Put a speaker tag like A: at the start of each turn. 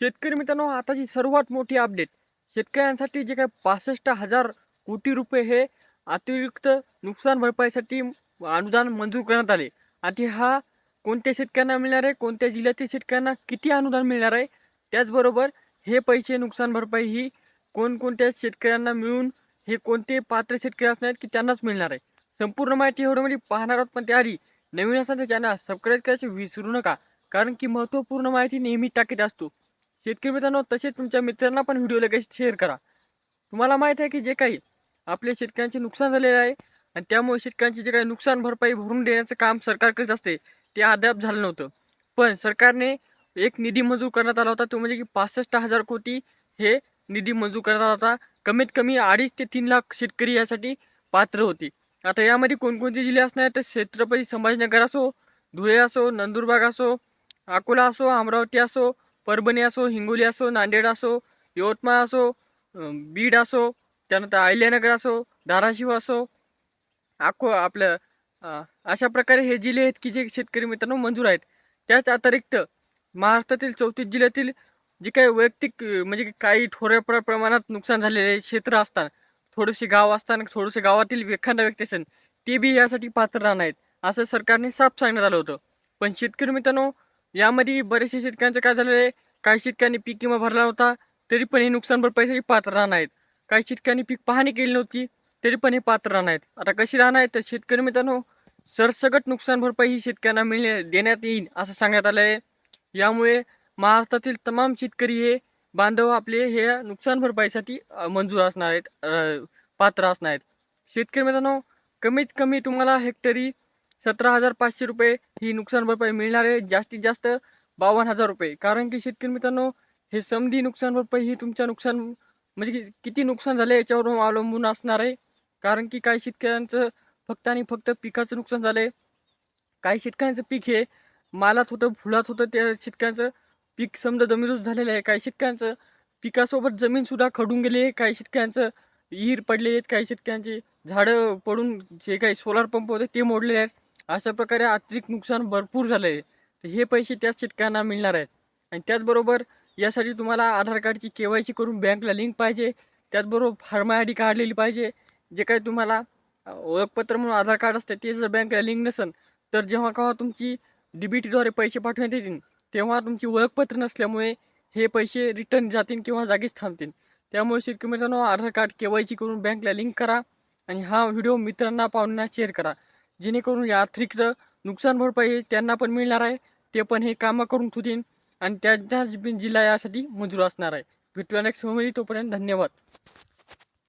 A: शेतकरी मित्रांनो आताची सर्वात मोठी अपडेट शेतकऱ्यांसाठी जे काही पासष्ट हजार कोटी रुपये हे अतिरिक्त नुकसान भरपाईसाठी अनुदान मंजूर करण्यात आले. आणि हा कोणत्या शेतकऱ्यांना मिळणार आहे? कोणत्या जिल्ह्यातील शेतकऱ्यांना किती अनुदान मिळणार आहे? त्याचबरोबर हे पैसे नुकसान भरपाई ही कोणकोणत्या शेतकऱ्यांना मिळून हे कोणते पात्र शेतकरी असणार आहेत की त्यांनाच मिळणार आहे? संपूर्ण माहिती एवढ्यामध्ये पाहणार आहोत. पण त्याआधी नवीन असताना चॅनल सबस्क्राईब करायचे विसरू नका. कारण की महत्त्वपूर्ण माहिती नेहमी टाकीत असतो. शेतकरी मित्रांनो तसेच तुमच्या मित्रांना पण व्हिडिओ लगेच शेअर करा. तुम्हाला माहीत आहे की जे काही आपल्या शेतकऱ्यांचे नुकसान झालेले आहे आणि त्यामुळे शेतकऱ्यांची जे काही नुकसान भरपाई भरून देण्याचं काम सरकार करीत असते ते अद्याप झालं नव्हतं. पण सरकारने एक निधी मंजूर करण्यात आला होता तो म्हणजे की पासष्ट हजार कोटी हे निधी मंजूर करण्यात आला होता. कमीत कमी अडीच ते तीन लाख शेतकरी यासाठी पात्र होते. आता यामध्ये कोणकोणते जिल्हे असणार? तर छत्रपती संभाजीनगर असो धुळे असो नंदुरबार असो अकोला असो अमरावती असो परभणी असो हिंगोली असो नांदेड असो यवतमाळ असो बीड असो त्यानंतर अहिल्यानगर असो धाराशिव असो अको आपलं अशा प्रकारे हे जिल्हे आहेत की जे शेतकरी मित्रांनो मंजूर आहेत. त्याच अतिरिक्त महाराष्ट्रातील चौतीस जिल्ह्यातील जे काही वैयक्तिक म्हणजे काही थोड्या प्र- प्रमाणात नुकसान झालेले क्षेत्र असतात थोडेसे गाव असताना थोडेसे गावातील एखादा व्यक्ती असेल ते बी यासाठी पात्र राहणार आहेत असं सरकारने साफ सांगण्यात आलं होतं. पण शेतकरी मित्रांनो यामध्ये बरेचसे शेतकऱ्यांचं काय झालेलं आहे? काही शेतकऱ्यांनी पीक किंवा भरला नव्हता तरी पण हे नुकसान भरपाईसाठी पात्र राहणार आहेत. काही शेतकऱ्यांनी पीक पाहणी केली नव्हती तरी पण हे पात्र राहणार आहेत. आता कशी राहणार आहेत? तर शेतकरी मित्रांनो सरसकट नुकसान भरपाई ही शेतकऱ्यांना मिळणे देण्यात येईल असं सांगण्यात आलं आहे. यामुळे महाराष्ट्रातील तमाम शेतकरी हे बांधव आपले हे नुकसान भरपाईसाठी मंजूर असणार आहेत पात्र असणार आहेत. शेतकरी मित्रांनो कमीत कमी तुम्हाला हेक्टरी सतरा हजार पाचशे रुपये ही नुकसान भरपाई मिळणार आहे जास्तीत जास्त बावन्न हजार रुपये. कारण की शेतकरी मित्रांनो हे समधी नुकसान भरपाई ही तुमच्या नुकसान म्हणजे की किती नुकसान झालं याच्यावर अवलंबून असणार आहे. कारण की काही शेतकऱ्यांचं फक्त आणि फक्त पिकाचं नुकसान झालं आहे काही शेतकऱ्यांचं पीक हे मालात होतं फुलात होतं त्या शेतकऱ्यांचं पीक समजा जमीनच झालेलं आहे. काही शेतकऱ्यांचं पिकासोबत जमीनसुद्धा खडून गेली आहे. काही शेतकऱ्यांचं विहीर पडलेले आहेत. काही शेतकऱ्यांचे झाडं पडून जे काही सोलार पंप होते ते मोडलेले आहेत. अशा प्रकारे आर्थिक नुकसान भरपूर झालं आहे तर हे पैसे त्याच शेतकऱ्यांना मिळणार आहेत. आणि त्याचबरोबर यासाठी तुम्हाला आधार कार्डची के वाय सी करून बँकला लिंक पाहिजे. त्याचबरोबर फार्मा आय डी काढलेली पाहिजे. जे काही तुम्हाला ओळखपत्र म्हणून आधार कार्ड असते ते जर बँकला लिंक नसेल तर जेव्हा केव्हा तुमची डी बी टीद्वारे पैसे पाठवण्यात येतील तेव्हा तुमची ओळखपत्र नसल्यामुळे हे पैसे रिटर्न जातील किंवा जागीच थांबतील. त्यामुळे शेतकरी मित्रांनो Aadhaar card K Y C करून बँकला लिंक करा आणि हा व्हिडिओ मित्रांना पाहुण्यांना शेअर करा. जेणेकरून या अतिरिक्त नुकसान भरपाई त्यांना पण मिळणार आहे. ते पण हे कामं करून ठेवतील आणि त्यांच्या जिल्हा यासाठी मंजूर असणार आहे. भेटूया नेक्स्ट तोपर्यंत धन्यवाद.